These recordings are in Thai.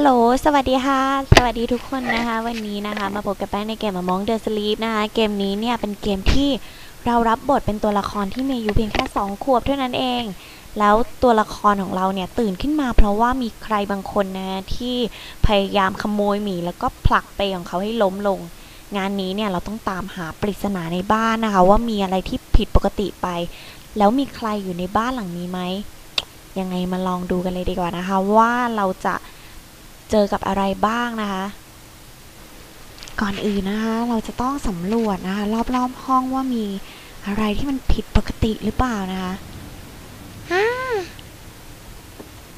ฮัลโหล สวัสดีค่ะ สวัสดีทุกคนนะคะ วันนี้นะคะ มาพบกับแป้งในเกม Among the Sleep นะคะ เกมนี้เนี่ยเป็นเกมที่เรารับบทเป็นตัวละครที่มีอายุเพียงแค่2ขวบเท่านั้นเอง แล้วตัวละครของเราเนี่ยตื่นขึ้นมาเพราะว่ามีใครบางคนนะที่พยายามขโมยหมี แล้วก็ผลักเปของเขาให้ล้มลง งานนี้เนี่ยเราต้องตามหาปริศนาในบ้านนะคะ ว่ามีอะไรที่ผิดปกติไป แล้วมีใครอยู่ในบ้านหลังนี้ไหมยังไงมาลองดูกันเลยดีกว่านะคะ ว่าเราจะ เจอกับอะไรบ้างนะคะ ก่อนอื่นนะคะเราจะต้องสำรวจนะคะรอบๆห้องว่ามีอะไรที่มันผิดปกติหรือเปล่านะคะฮ่า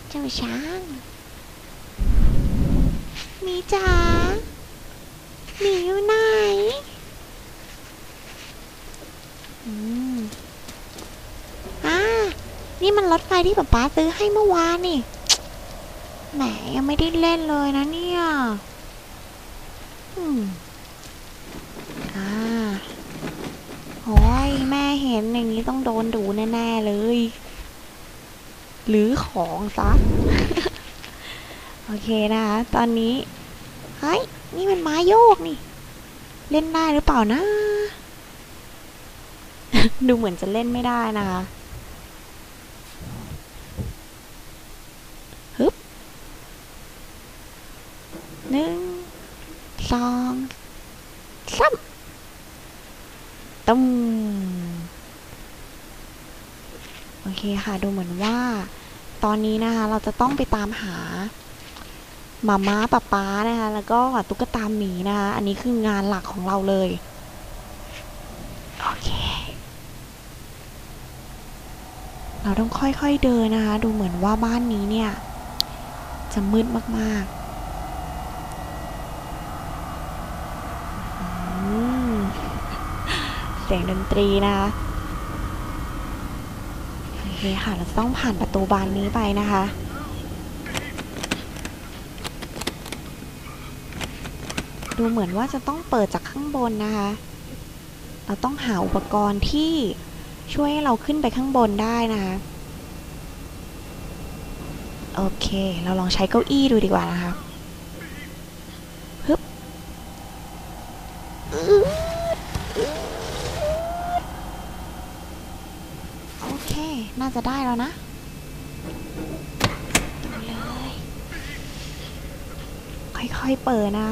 เจ้าช้างมีจ๋าหมีอยู่ไหนอืมอ่านี่มันรถไฟที่ป๊าป๊าซื้อให้เมื่อวานนี่ แหมยังไม่ได้เล่นเลยนะเนี่ยอืมอ่าโอ้ยแม่เห็นอย่างนี้ต้องโดนดูแน่ๆเลย หรือของซะ โอเคนะคะ ตอนนี้ เฮ้ย นี่มันไม้โยกนี่ เล่นได้หรือเปล่านะ ดูเหมือนจะเล่นไม่ได้นะคะ ฮึบหนึ่ง สองสามตุ้มโอเค่ะ ดูเหมือนว่า ตอนนี้นะคะ เราจะต้องไปตามหาหมาม้าป๊าป๊านะคะ แล้วก็ตุ๊กตาหมีนะคะ อันนี้คืองานหลักของเราเลย โอเค เราต้องค่อยๆเดินนะคะ ดูเหมือนว่าบ้านนี้เนี่ย จะมืดมากๆเสียงดนตรีนะคะ โอเคค่ะ เราต้องผ่านประตูบานนี้ไปนะคะ ดูเหมือนว่าจะต้องเปิดจากข้างบนนะคะ เราต้องหาอุปกรณ์ที่ช่วยให้เราขึ้นไปข้างบนได้นะคะ โอเค เราลองใช้เก้าอี้ดูดีกว่านะคะฮึบอืดอืดโอเค น่าจะได้แล้วนะเลย ค่อยๆเปิดนะ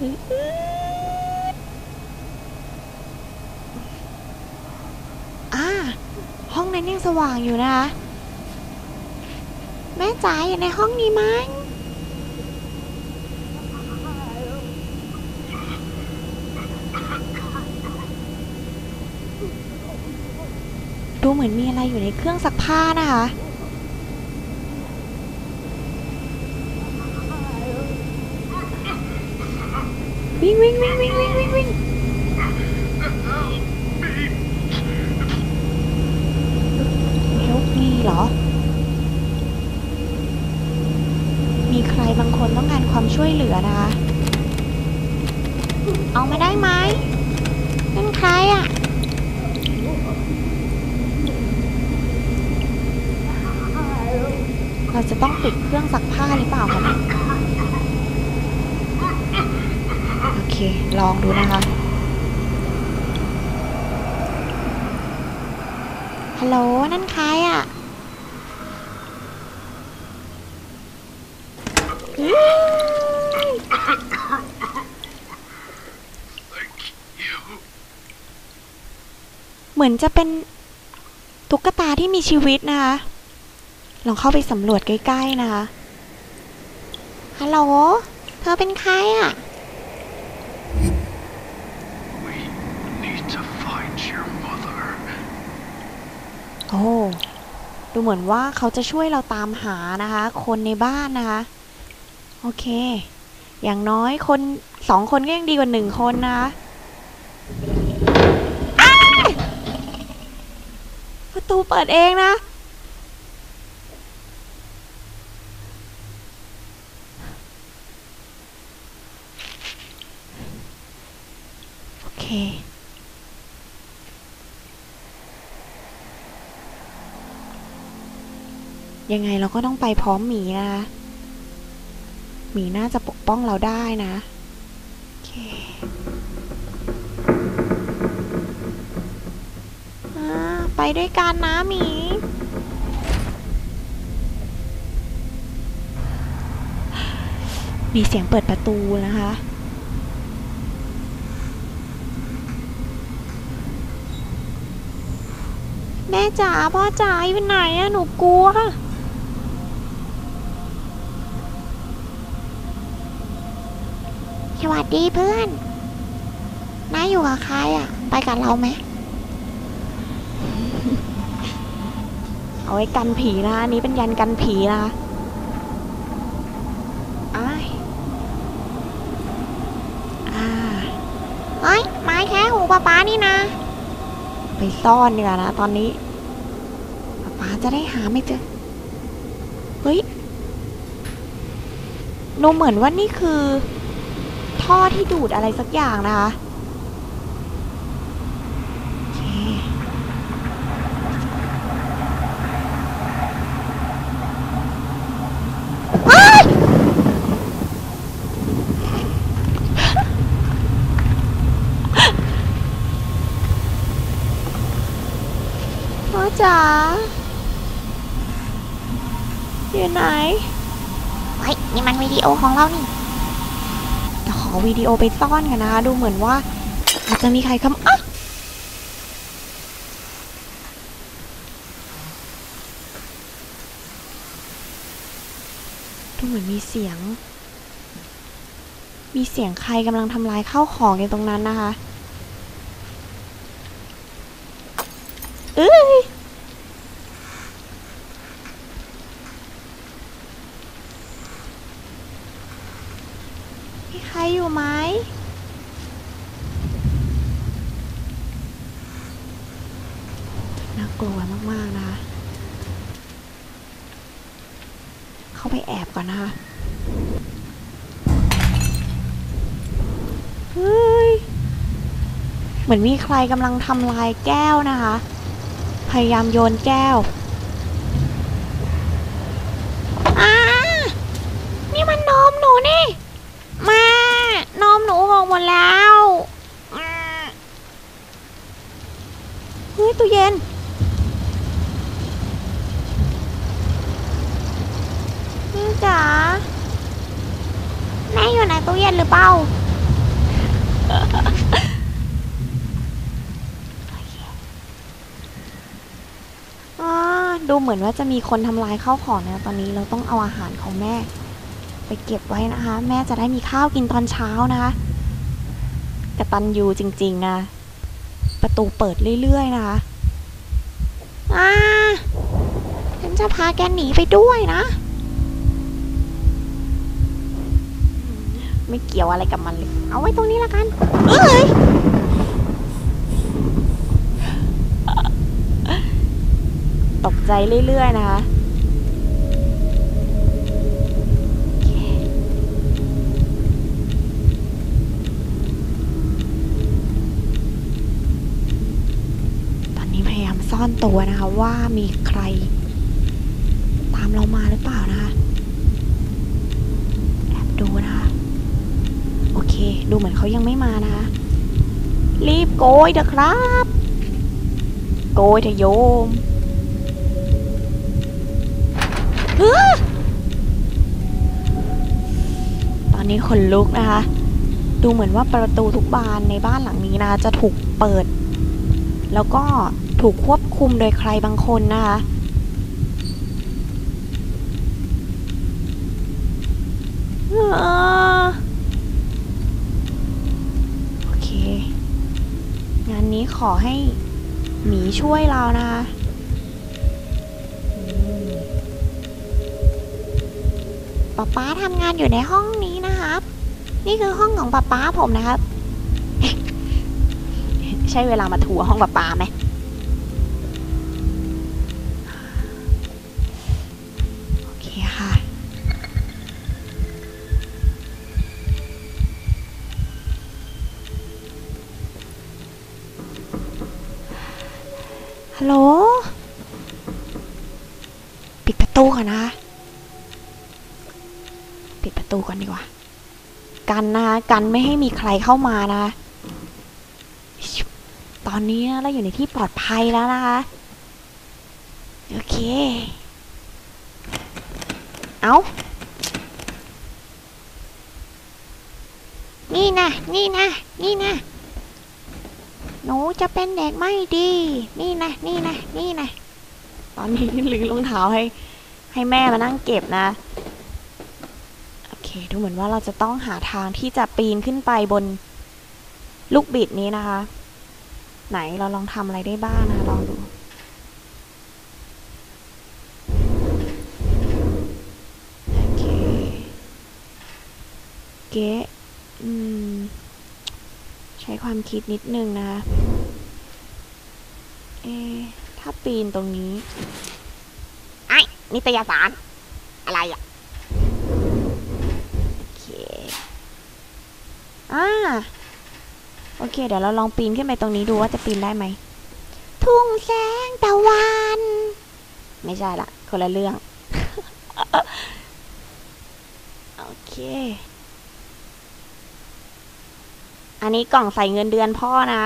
อืดอ่าห้องนั้นยังสว่างอยู่นะคะแม่จ๋าอยู่ในห้องนี้มั้งดู เหมือนมีอะไรอยู่ในเครื่องซักผ้านะคะ วิ่งวิ่งวิ่งวิ่งวิ่งวิ่งวิ่งเฮลมีเหรอ มีใครบางคนต้องการความช่วยเหลือนะคะ เอามาได้ไหมนั่นใครอะ่ะ เราจะ ติดเครื่องซักผ้าหรือเปล่าคะโอเค ลองดูนะคะ ฮัลโหล นั่นใครอะเหมือนจะเป็นตุ๊กตาที่มีชีวิตนะคะ ลองเข้าไปสำรวจใกล้ๆนะคะฮัลโหล เธอเป็นใครอะ We need to find your mother. โอ้ดูเหมือนว่าเขาจะช่วยเราตามหานะคะ คนในบ้านนะคะ โอเค อย่างน้อยคนสองคนก็ยังดีกว่าหนึ่งคนนะคะอ้ายประตูเปิดเองนะ โอเค อ ยังไงเราก็ต้องไปพร้อมหมีนะคะหมีน่าจะปกป้องเราได้นะโอเคอ่าไปด้วยกันนะหมีมีเสียงเปิดประตูนะคะ แม่จ๋าพ่อจ๋าอยู่ไหนอะหนูกลัว สวัสดีเพื่อนน้าอยู่กับใครอะไปกับเราไหม เอาไว้กันผีนะอันนี้เป็นยันกันผีนะคะอ้ายอ่าเฮ้ยไม้แค่หูป้าป้านี่นะ ไปซ่อนดีกว่านะตอนนี้ป้าป้าจะได้หาไม่เจอ เฮ้ยหนูเหมือนว่านี่คือ ท่อที่ดูดอะไรสักอย่างนะคะโอเคอ้ายพ่อจ๋าอยู่ไหนเฮ้ยนี่มันวิดีโอของเรานี่ ขอวิดีโอไปซ่อนกันนะคะดูเหมือนว่า อาจจะมีใครคำอะดูเหมือนมีเสียง มีเสียงใครกำลังทำลายข้าวของอยู่ตรงนั้นนะคะ เอ้ย มีใครอยู่ไหมน่ากลัวมากๆนะคะเข้าไปแอบก่อนนะคะเฮ้ย เหมือนมีใครกำลังทำลายแก้วนะคะ พยายามโยนแก้ว อ้า นี่มันนมหนูนี่ แม่ นมหนูหกหมดแล้วอืม เฮ้ยตู้เย็น แม่จ๋า แม่อยู่ในตู้เย็นหรือเปล่า อ่าดู เหมือนว่าจะมีคนทำลายข้าวของนะตอนนี้เราต้องเอาอาหารของแม่ ไปเก็บไว้นะคะ แม่จะได้มีข้าวกินตอนเช้านะคะกระตันยูจริงๆนะประตูเปิดเรื่อยๆนะคะอ่าฉันจะพาแกหนีไปด้วยนะ ไม่เกี่ยวอะไรกับมันเลย เอาไว้ตรงนี้ละกัน เอ้ย ตกใจเรื่อย ๆ นะคะตอนนี้พยายามซ่อนตัวนะคะว่ามีใคร ตามเรามาหรือเปล่านะคะแอบดูนะคะโอเค ดูเหมือนเขายังไม่มานะคะ รีบโกยเถอะครับ โกยเถอะโยม ตอนนี้คนลุกนะคะ ดูเหมือนว่าประตูทุกบานในบ้านหลังนี้นะจะถูกเปิด แล้วก็ถูกควบคุมโดยใครบางคนนะคะเออโอเค งานนี้ขอให้หมีช่วยเรานะคะ ป๊าป๊าทำงานอยู่ในห้องนี้นะครับ นี่คือห้องของป๊าป๊าผมนะครับ ใช่เวลามาทัวร์ห้องปลาป๊าไหมโอเคค่ะ ฮัลโหล ปิดประตูก่อนนะ ประตูก่อนดีกว่า กันนะกันไม่ให้มีใครเข้ามานะ ตอนนี้เราอยู่ในที่ปลอดภัยแล้วนะคะ โอเค เอา นี่นะ นี่นะ นี่นะ หนูจะเป็นเด็กไม่ดี นี่นะ นี่นะ นี่นะ ตอนนี้ลือรองเท้าให้ ให้แม่มานั่งเก็บนะ ดูเหมือนว่าเราจะต้องหาทางที่จะปีนขึ้นไปบนลูกบิดนี้นะคะ ไหนเราลองทำอะไรได้บ้างนะลองดู โอเค เก๊อืม ใช้ความคิดนิดนึงนะคะ เอ ถ้าปีนตรงนี้ ไอ้นิตยสาร อะไรอะ โอเค อ่าโอเค เดี๋ยวเราลองปีนขึ้นไปตรงนี้ดูว่าจะปีนได้ไหม ทุ่งแสงตะวัน ไม่ใช่ละ คนละเรื่อง โอเค อันนี้กล่องใส่เงินเดือนพ่อนะ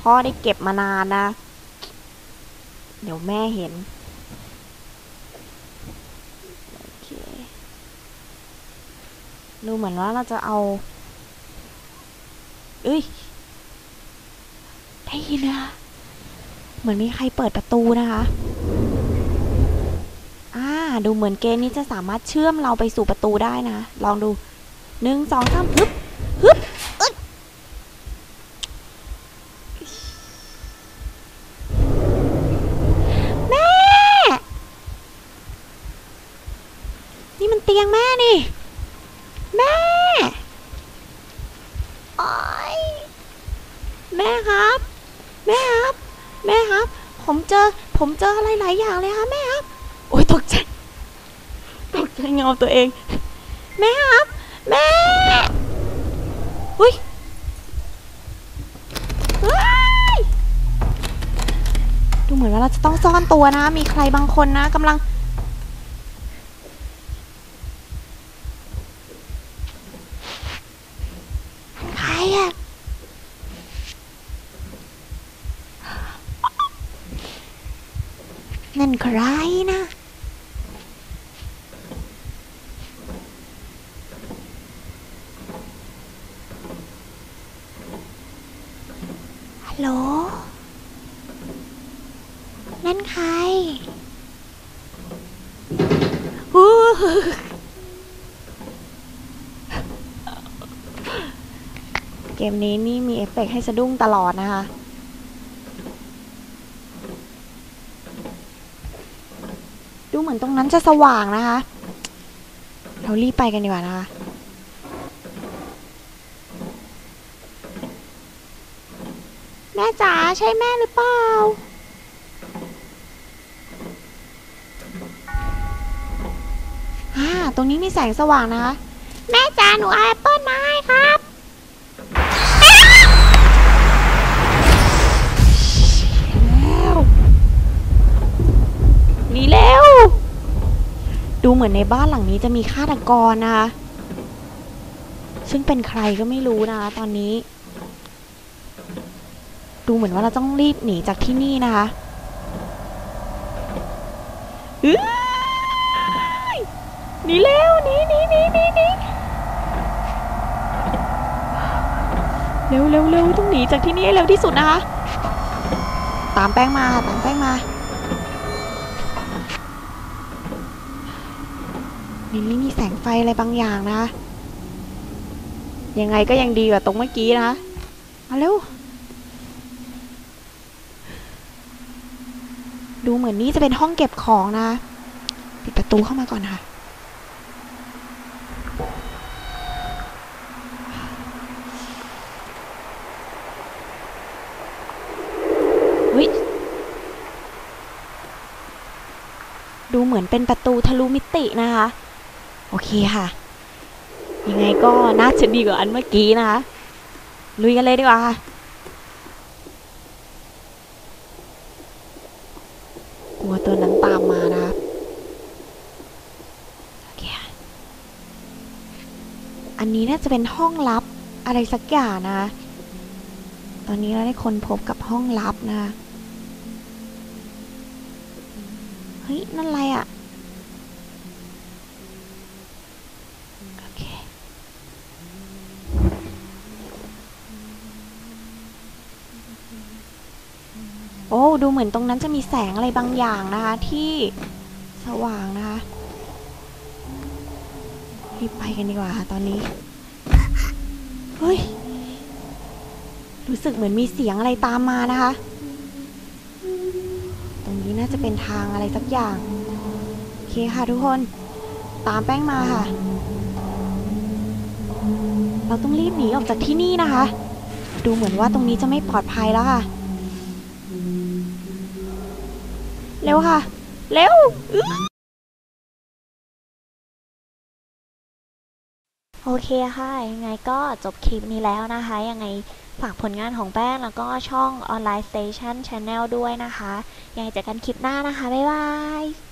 พ่อได้เก็บมานานนะ เดี๋ยวแม่เห็นโอเคดูเหมือนว่าเราจะเอา เอ้ย ได้ยินนะคะ เหมือนมีใครเปิดประตูนะคะ อ่า ดูเหมือนเกมนี้จะสามารถเชื่อมเราไปสู่ประตูได้นะ ลองดูหนึ่งสองสามฮึบฮึบอึดแม่ นี่มันเตียงแม่นี่ แม่โอ๊ยแม่ครับ แม่ครับ แม่ครับ ผมเจอ ผมเจออะไร หลายอย่างเลยครับแม่ครับ โอ๊ยตกใจ ตกใจเงาตัวเอง แม่ครับ แม่อุ้ยเฮ้ยดูเหมือนว่าเราจะต้องซ่อนตัวนะ มีใครบางคนนะกำลัง ใครอะ นั่นใครนะ ฮัล โหล นั่นใครฮู้เกมนี้นี่มีเอฟเฟกต์ให้สะดุ้งตลอดนะคะ ดูเหมือนตรงนั้นจะสว่างนะคะ เรารีบไปกันดีกว่านะคะ แม่จ๋าใช่แม่หรือเปล่า อ่า ตรงนี้มีแสงสว่างนะคะ แม่จ๋าหนูเอาแอปเปิ้ลมาให้ครับแล้วหนีแล้ว ดูเหมือนในบ้านหลังนี้จะมีฆาตกรนะคะ ซึ่งเป็นใครก็ไม่รู้นะคะตอนนี้ ดูเหมือนว่าเราต้องรีบหนีจากที่นี่นะคะเอ้ยหนีแล้วหนีหนีหนีหนีหนีเร็วเร็วเร็วต้องหนีจากที่นี่ให้เร็วที่สุดนะคะ ตามแป้งมาตามแป้งมามินไม่มีแสงไฟอะไรบางอย่างนะ ยังไงก็ยังดีกว่าตรงเมื่อกี้นะ มาเร็ว ดูเหมือนนี่จะเป็นห้องเก็บของนะ ปิดประตูเข้ามาก่อนค่ะ วิดูเหมือนเป็นประตูทะลุมิตินะคะ โอเคค่ะ ยังไงก็น่าจะดีกว่าอันเมื่อกี้นะคะ ลุยกันเลยดีกว่าค่ะัวตัวนั้นตามมานะคะอันนี้น่าจะเป็นห้องลับอะไรสักอย่างนะ ตอนนี้เราได้คนพบกับห้องลับนะ เฮ้ย นั่นอะไรอะ่ะ โอ้ดูเหมือนตรงนั้นจะมีแสงอะไรบางอย่างนะคะที่สว่างนะคะรีบไปกันดีกว่าตอนนี้เฮ้ยรู้สึกเหมือนมีเสียงอะไรตามมานะคะ ตรงนี้น่าจะเป็นทางอะไรสักอย่างโอเคค่ะทุกคนตามแป้งมาค่ะ เราต้องรีบหนีออกจากที่นี่นะคะ ดูเหมือนว่าตรงนี้จะไม่ปลอดภัยแล้วค่ะ เร็วค่ะ เร็วโอเคค่ะ ยังไงก็จบคลิปนี้แล้วนะคะ ยังไงฝากผลงานของแป้งแล้วก็ช่องออนไลน์สเตชันชาแนลด้วยนะคะ ยังไงเจอกันคลิปหน้านะคะ บ๊ายบาย